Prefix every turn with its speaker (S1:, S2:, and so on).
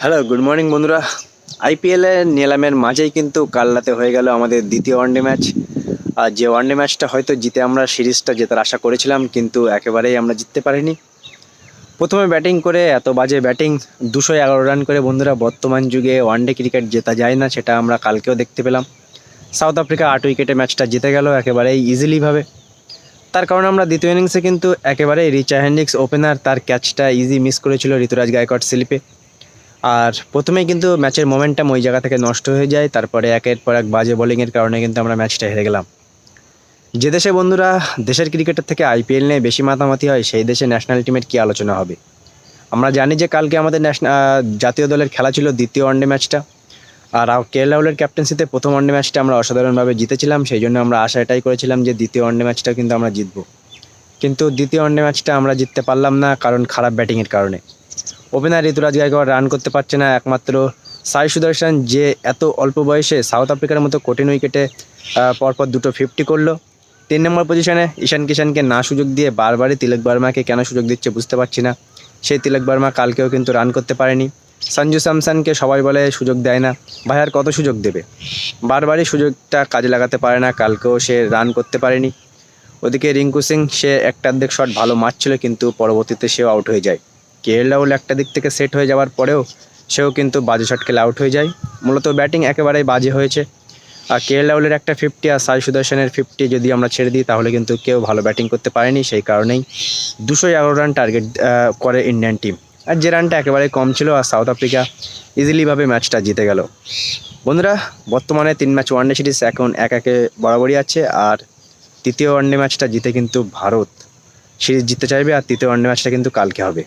S1: Hello good morning বন্ধুরা। আইপিএলে নিলামের মাঝেই কিন্তু কাল রাতে হয়ে গেল আমাদের দ্বিতীয় ওয়ানডে ম্যাচ আর যে ওয়ানডে ম্যাচটা হয়তো জিতে আমরা সিরিজটা জেতার আশা করেছিলাম, কিন্তু একেবারেই আমরা জিততে পারিনি। প্রথমে ব্যাটিং করে, এত বাজে ব্যাটিং দুশো এগারো রান করে বন্ধুরা, বর্তমান যুগে ওয়ানডে ক্রিকেট জেতা যায় না, সেটা আমরা কালকেও দেখতে পেলাম। সাউথ আফ্রিকা আট উইকেটে ম্যাচটা জিতে গেল একেবারেই ইজিলিভাবে তার কারণে আমরা দ্বিতীয় ইনিংসে কিন্তু একেবারেই রিচা হ্যান্ডিক্স ওপেনার তার ক্যাচটা ইজি মিস করেছিল ঋতুরাজ গায়কোয়াড় স্লিপে। আর প্রথমেই কিন্তু ম্যাচের মোমেন্টাম ওই জায়গা থেকে নষ্ট হয়ে যায়, তারপরে একের পর এক বাজে বোলিংয়ের কারণে কিন্তু আমরা ম্যাচটা হেরে গেলাম। যে দেশে বন্ধুরা দেশের ক্রিকেটের থেকে আইপিএল নিয়ে বেশি মাতামাতি হয়, সেই দেশে ন্যাশনাল টিমের কী আলোচনা হবে? আমরা জানি যে কালকে আমাদের ন্যাশনাল জাতীয় দলের খেলা ছিল দ্বিতীয় ওয়ানডে ম্যাচটা আর কেএল রাহুলের ক্যাপ্টেন্সিতে প্রথম ওয়ানডে ম্যাচটা আমরা অসাধারণভাবে জিতেছিলাম, সেই জন্য আমরা আশা এটাই করেছিলাম যে দ্বিতীয় ওয়ানডে ম্যাচটা কিন্তু আমরা জিতবো। কিন্তু দ্বিতীয় ওয়ানডে ম্যাচটা আমরা জিততে পারলাম না কারণ খারাপ ব্যাটিংয়ের কারণে। ওপেনার ঋতুরাজ গায়কোয়াড় রান করতে পারছে না, একমাত্র সাই সুদর্শন যে এত অল্প বয়সে সাউথ আফ্রিকার মতো কঠিন উইকেটে পরপর দুটো ফিফটি করল। তিন নম্বর পজিশনে ঈশান কিষানকে না সুযোগ দিয়ে বারবারই তিলক বার্মাকে কেন সুযোগ দিচ্ছে বুঝতে পারছি না। সেই তিলক বার্মা কালকেও কিন্তু রান করতে পারেনি। সঞ্জু স্যামসনকে সবাই বলে সুযোগ দেয় না। ভাই, আর কত সুযোগ দেবে? বারবারই সুযোগটা কাজে লাগাতে পারে না, কালকেও সে রান করতে পারেনি। ওদিকে রিঙ্কু সিং, সে একটা অর্ধেক শট ভালো মারছিল, কিন্তু পরবর্তীতে সেও আউট হয়ে যায়। কেএল রাহুল একটা দিক থেকে সেট হয়ে যাওয়ার পরেও সেও কিন্তু বাজে শট খেলে আউট হয়ে যায়। মূলত ব্যাটিং একেবারেই বাজে হয়েছে। আর কেএল রাহুলের একটা ফিফটি আর সাই সুদর্শনের ফিফটি যদি আমরা ছেড়ে দিই, তাহলে কিন্তু কেউ ভালো ব্যাটিং করতে পারেনি। সেই কারণেই দুশো এগারো রান টার্গেট করে ইন্ডিয়ান টিম আর যে রানটা একেবারে কম ছিল আর সাউথ আফ্রিকা ইজিলিভাবে ম্যাচটা জিতে গেল। বন্ধুরা, বর্তমানে তিন ম্যাচ ওয়ানডে সিরিজ এখন এক একে বরাবরই আছে। আর তৃতীয় ওয়ানডে ম্যাচটা জিতে কিন্তু ভারত। সিরিজ জিততে চাইবে আর তৃতীয় ওয়ানডে ম্যাচটা কিন্তু কালকে হবে।